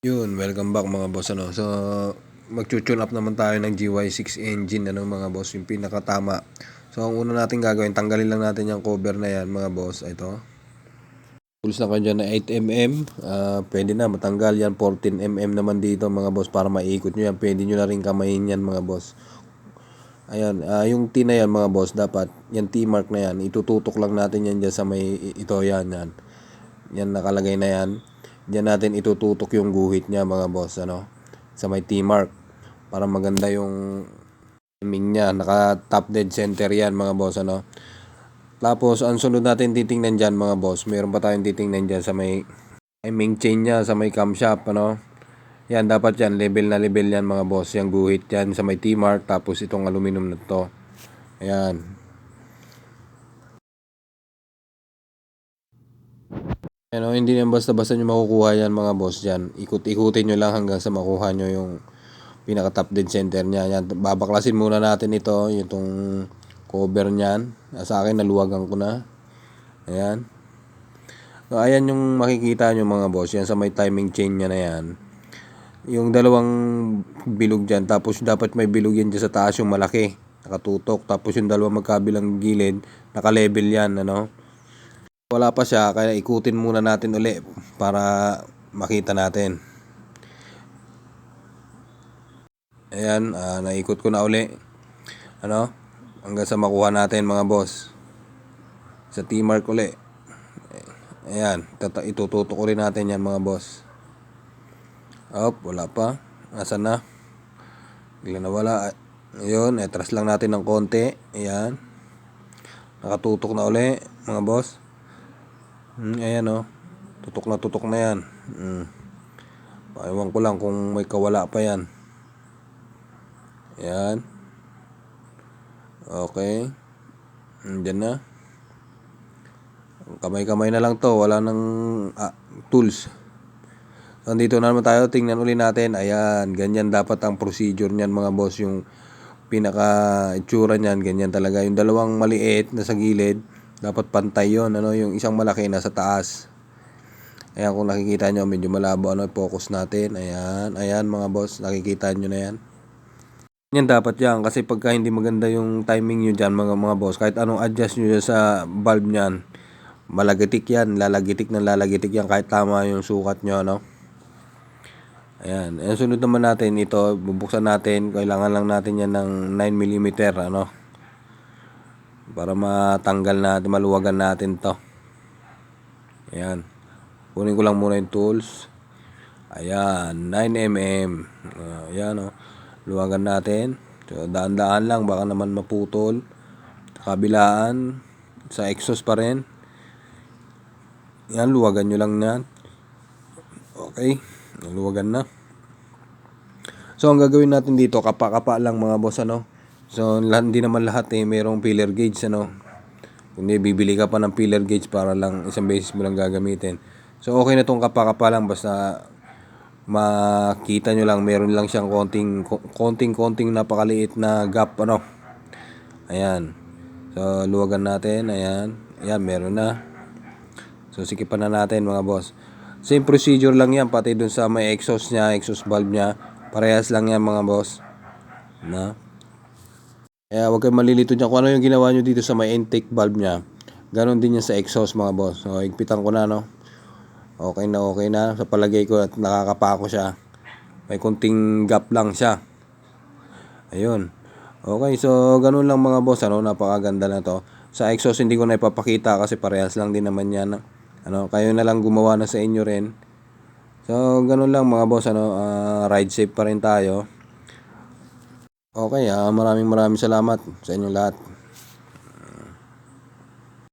Yun, welcome back mga boss ano. So, magchu-tune up naman tayo ng GY6 engine ano mga boss, yung pinakatama. So, ang una natin gagawin, tanggalin lang natin yung cover na yan mga boss. Ito. Tools na kayo dyan na 8mm. Uh, pwede na matanggal yan. 14mm naman dito mga boss para maikot nyo yan. Pwede nyo na rin kamayin yan mga boss. Ayan, uh, yung T na yan mga boss, dapat yan T-mark na yan. Itututok lang natin yan dyan sa may ito yan yan. Yan nakalagay na yan Diyan natin itututok yung guhit niya mga boss ano sa may T-mark para maganda yung timing niya. Naka top dead center yan mga boss ano. Tapos ang sunod natin titingnan diyan mga boss, meron pa tayong titingnan diyan sa may timing chain niya sa may camshaft ano. Yan dapat yan level na level yan mga boss. Yung guhit yan sa may T-mark tapos itong aluminum na to. Ayan. Ano, hindi naman basta-basta nyo makukuha yan mga boss dyan. Ikot-ikutin nyo lang hanggang sa makuha nyo yung pinaka top dead center niya. Yan, babaklasin muna natin ito, itong cover niyan. Sa akin, naluwagan ko na. Ayan. So, ayan yung makikita nyo mga boss. Yan sa may timing chain niya na yan. Yung dalawang bilog dyan. Tapos dapat may bilog yan dyan sa taas yung malaki. Nakatutok. Tapos yung dalawang magkabilang gilid. Naka-level yan. Ano? Wala pa siya kaya ikutin muna natin uli para makita natin. Ayan uh, naikot ko na uli. Ano? Hanggang sa makuha natin mga boss. Sa T-mark uli. Ayan tata itututok uli natin yan mga boss. Op wala pa. Asan na? Bigla na wala ayun etras lang natin ng konti. Ayan. Nakatutok na uli mga boss Hmm, ayan oh. Tutok na tutok na yan. Hmm. Ewan ko lang kung may kawala pa yan. Ayan. Okay. Diyan na. Kamay-kamay na lang to. Wala nang ah, tools. Nandito na naman tayo. Tingnan uli natin. Ayan. Ganyan dapat ang procedure niyan mga boss. Yung pinaka itsura niyan. Ganyan talaga. Yung dalawang maliit na sa gilid dapat pantay yon ano yung isang malaki nasa taas. Ayan kung nakikita nyo medyo malabo ano focus natin. Ayan ayan mga boss nakikita nyo na yan. Yan dapat yan kasi pagka hindi maganda yung timing nyo dyan mga mga boss kahit anong adjust nyo sa valve nyan malagitik yan lalagitik na lalagitik yan kahit tama yung sukat nyo no ayan ayan sunod naman natin ito bubuksan natin kailangan lang natin yan ng 9mm ano para matanggal natin, maluwagan natin to. Ayan. Kunin ko lang muna yung tools. Ayan, 9mm. Uh, ayan o. Oh. Luwagan natin. So, daan-daan lang, baka naman maputol. Kabilaan, sa exhaust pa rin. Yan, luwagan nyo lang yan. Okay, luwagan na. So, ang gagawin natin dito, kapa-kapa lang mga boss, ano. So, hindi naman lahat eh, mayroong filler gauge, ano. Kundi bibili ka pa ng filler gauge para lang isang beses mo lang gagamitin. So, okay na tong kapakapa lang basta makita nyo lang, meron lang siyang konting, konting, konting napakaliit na gap, ano. Ayan. So, luwagan natin, ayan. Ayan, meron na. So, sikipan na natin, mga boss. Same procedure lang yan, pati dun sa may exhaust niya, exhaust valve niya. Parehas lang yan, mga boss. Na. Kaya huwag kayong malilito dyan. Kung ano yung ginawa nyo dito sa may intake valve niya, ganon din yan sa exhaust mga boss. So, higpitan ko na, no? Okay na, okay na. Sa palagay ko at nakakapako siya. May kunting gap lang siya. Ayun. Okay, so ganun lang mga boss, ano, napakaganda na to. Sa exhaust hindi ko na ipapakita kasi parehas lang din naman yan. Ano, kayo na lang gumawa na sa inyo rin. So, ganun lang mga boss, ano, uh, ride safe pa rin tayo. Okay, ah, maraming maraming salamat sa inyong lahat.